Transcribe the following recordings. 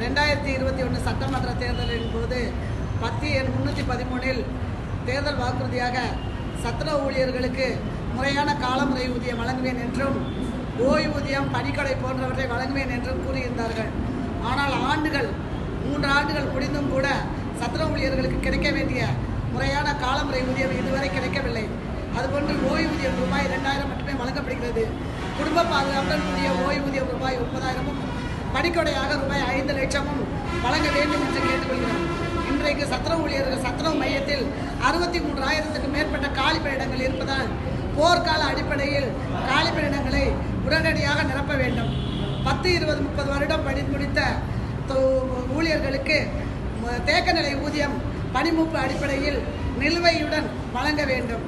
ரெண்டாயிரத்தி இருபத்தி ஒன்று சட்டமன்ற தேர்தலின் போது பத்து எண் முந்நூற்றி பதிமூணில் தேர்தல் வாக்குறுதியாக சத்திர ஊழியர்களுக்கு முறையான காலமுறை ஊதியம் வழங்குவேன் என்றும் ஓய்வூதியம் பணிக்கடை போன்றவற்றை வழங்குவேன் என்றும் கூறியிருந்தார்கள். ஆனால் ஆண்டுகள் மூன்று ஆண்டுகள் முடிந்தும் கூட சத்திர ஊழியர்களுக்கு கிடைக்க வேண்டிய முறையான காலமுறை ஊதியம் இதுவரை கிடைக்கவில்லை. அதுபோன்று ஓய்வூதியம் ரூபாய் ரெண்டாயிரம் மட்டுமே வழங்கப்படுகிறது. குடும்ப பாதுகாப்புடன் கூடிய ஓய்வூதியம் ரூபாய் ஒன்பதாயிரமும் படிக்கொடையாக ரூபாய் ஐந்து லட்சமும் வழங்க வேண்டும் என்று கேட்டுக்கொள்கிறோம். இன்றைக்கு சத்திர ஊழியர்கள் சத்திரம் மையத்தில் அறுபத்தி மூன்றாயிரத்துக்கு மேற்பட்ட காலி பணியிடங்கள் இருப்பதால் போர்க்கால அடிப்படையில் காலி பணியிடங்களை உடனடியாக நிரப்ப வேண்டும். பத்து இருபது முப்பது வருடம் பணி முடித்த ஊழியர்களுக்கு தேக்கநிலை ஊதியம் பணிமூப்பு அடிப்படையில் நிலுவையுடன் வழங்க வேண்டும்.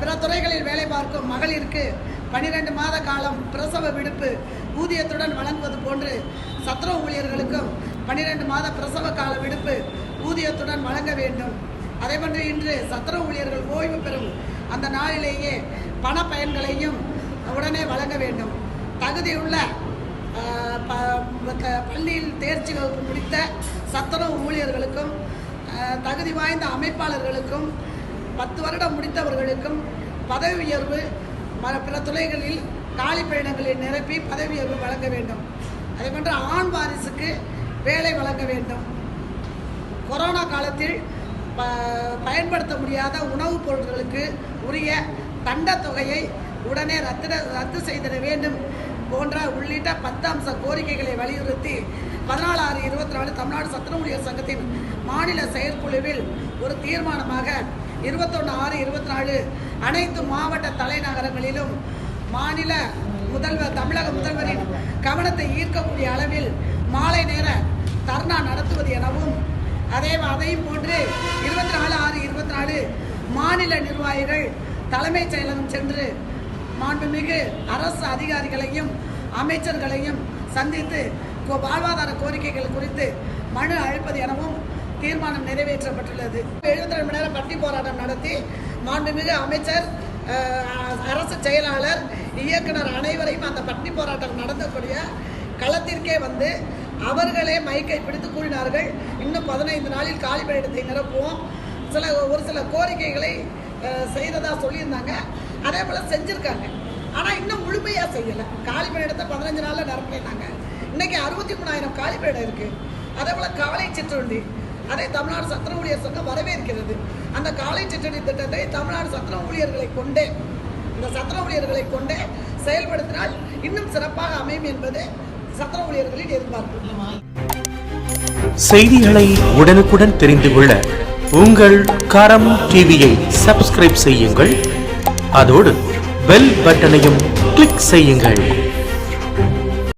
பிற துறைகளில் வேலை பார்க்கும் மகளிருக்கு பனிரெண்டு மாத காலம் பிரசவ விடுப்பு ஊதியத்துடன் வழங்குவது போன்று சத்திர ஊழியர்களுக்கும் பனிரெண்டு மாத பிரசவ கால விடுப்பு ஊதியத்துடன் வழங்க வேண்டும். அதேபோன்று இன்று சத்திர ஊழியர்கள் ஓய்வு பெறும் அந்த நாளிலேயே பண பயன்களையும் உடனே வழங்க வேண்டும். தகுதியுள்ள ப- பள்ளியில் தேர்ச்சி வகுப்பு முடித்த சத்துணவு ஊழியர்களுக்கும் தகுதி வாய்ந்த அமைப்பாளர்களுக்கும் பத்து வருடம் முடித்தவர்களுக்கும் பதவி உயர்வு ம- பிற துறைகளில் காலி பணியிடங்களை நிரப்பி பதவி உயர்வு வழங்க வேண்டும். அதே போன்று ஆண் வாரிசுக்கு வேலை வழங்க வேண்டும். கொரோனா காலத்தில் ப பயன்படுத்த முடியாத உணவுப் பொருட்களுக்கு உரிய தண்ட தொகையை உடனே ரத்து ரத்து செய்திட வேண்டும் போன்ற உள்ளிட்ட பத்து அம்ச கோரிக்கைகளை வலியுறுத்தி பதினாலு ஆறு இருபத்தி நாலு தமிழ்நாடு சத்திர ஊழியர் சங்கத்தின் மாநில செயற்குழுவில் ஒரு தீர்மானமாக இருபத்தொன்று ஆறு இருபத்தி நாலு அனைத்து மாவட்ட தலைநகரங்களிலும் மாநில முதல்வர் தமிழக முதல்வரின் கவனத்தை ஈர்க்கக்கூடிய அளவில் மாலை நேர தர்ணா நடத்துவது எனவும் அதே அதையும் போன்று இருபத்தி நாலு ஆறு இருபத்தி நாலு மாநில நிர்வாகிகள் தலைமைச் செயலகம் சென்று மாண்புமிகு அரசு அதிகாரிகளையும் அமைச்சர்களையும் சந்தித்து கோ- வாழ்வாதார கோரிக்கைகள் குறித்து மனு அழைப்பது எனவும் தீர்மானம் நிறைவேற்றப்பட்டுள்ளது. எழுபத்தி ரெண்டு மணி நேரம் பட்டி போராட்டம் நடத்தி மாண்புமிகு அமைச்சர் அரசு செயலாளர் இயக்குனர் அனைவரையும் அந்த பட்டி போராட்டம் நடந்தக்கூடிய களத்திற்கே வந்து அவர்களே மைக்கை பிடித்து கூறினார்கள். இன்னும் பதினைந்து நாளில் காலி பணியிடத்தை நிரப்புவோம். சில ஒரு சில கோரிக்கைகளை செய்ததாக சொல்லியிருந்தாங்க. அதே போல் செஞ்சுருக்காங்க. ஆனால் இன்னும் முழுமையாக செய்யலை. காலி பணியிடத்தை பதினஞ்சு நாளில் நிரப்பினாங்க. இன்னைக்கு அறுபத்தி மூணாயிரம் காலி பணியிடம் இருக்குது அதே போல் காலை சிற்றுண்டி அதை தமிழ்நாடு சத்திர ஊழியர் சங்கம் வரவேற்கிறது. அந்த காலை சிற்றடி திட்டத்தை தமிழ்நாடு சத்திர ஊழியர்களை கொண்டே இந்த சத்திர ஊழியர்களை கொண்டே செயல்படுத்தினால் இன்னும் சிறப்பாக அமையும் என்பது சத்திர ஊழியர்களின் எதிர்பார்ப்பு. செய்திகளை உடனுக்குடன் தெரிந்து கொள்ள உங்கள் கரம் டிவியை சப்ஸ்கிரைப் செய்யுங்கள். அதோடு பெல் பட்டனையும் கிளிக் செய்யுங்கள்.